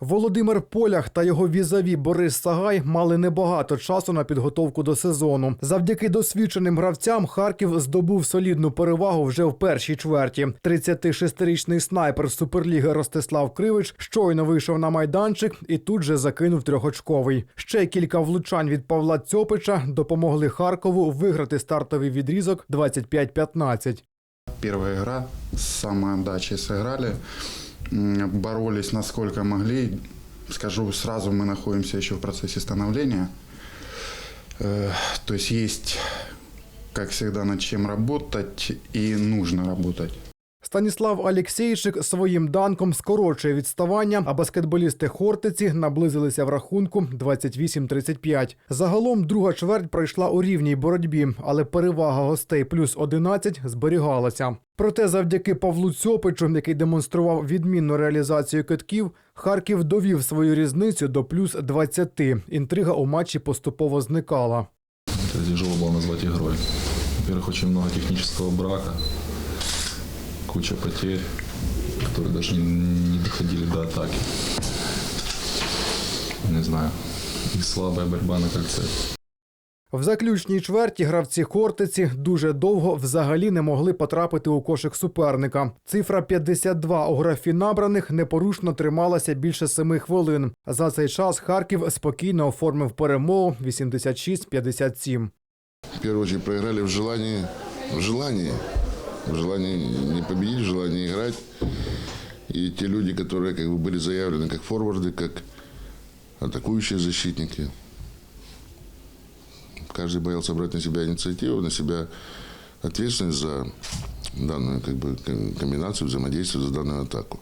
Володимир Полях та його візаві Борис Сагай мали небагато часу на підготовку до сезону. Завдяки досвідченим гравцям Харків здобув солідну перевагу вже в першій чверті. 36-річний снайпер суперліги Ростислав Кривич щойно вийшов на майданчик і тут же закинув трьохочковий. Ще кілька влучань від Павла Цьопича допомогли Харкову виграти стартовий відрізок 25-15. Первая игра с самой отдачей сыграли. Боролись насколько могли. Скажу сразу, мы находимся еще в процессе становления. Э, То есть есть, как всегда, над чем работать и нужно работать. Станіслав Алєксєйчик своїм данком скорочує відставання, а баскетболісти Хортиці наблизилися в рахунку 28-35. Загалом друга чверть пройшла у рівній боротьбі, але перевага гостей плюс 11 зберігалася. Проте завдяки Павлу Цьопичу, який демонстрував відмінну реалізацію китків, Харків довів свою різницю до плюс 20. Інтрига у матчі поступово зникала. Это тяжело было назвать игрой. Во-первых, очень много технического брака, куча потерь, которые даже не, не доходили до атаки. Не знаю. И слабая борьба на кольце. В заключній чверті гравці Хортиці дуже довго взагалі не могли потрапити у кошик суперника. Цифра 52 у графі набраних непорушно трималася більше семи хвилин. За цей час Харків спокійно оформив перемогу 86-57. В первую очередь проиграли в желании, в желании, в желании не победить, в желании играть. И те люди, которые как бы были заявлены как форварды, как атакующие защитники, каждый боялся брать на себя инициативу, на себя ответственность за данную как бы, ком- комбинацию взаимодействия, за данную атаку.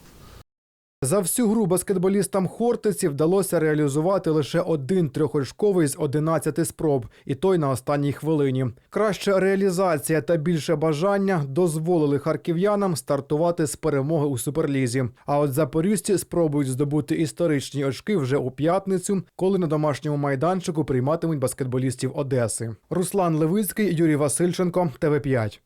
За всю гру баскетболістам Хортиці вдалося реалізувати лише один трьохочковий з 11 спроб, і той на останній хвилині. Краща реалізація та більше бажання дозволили харків'янам стартувати з перемоги у суперлізі. А от запоріжці спробують здобути історичні очки вже у п'ятницю, коли на домашньому майданчику прийматимуть баскетболістів Одеси. Руслан Левицький, Юрій Васильченко, ТВ 5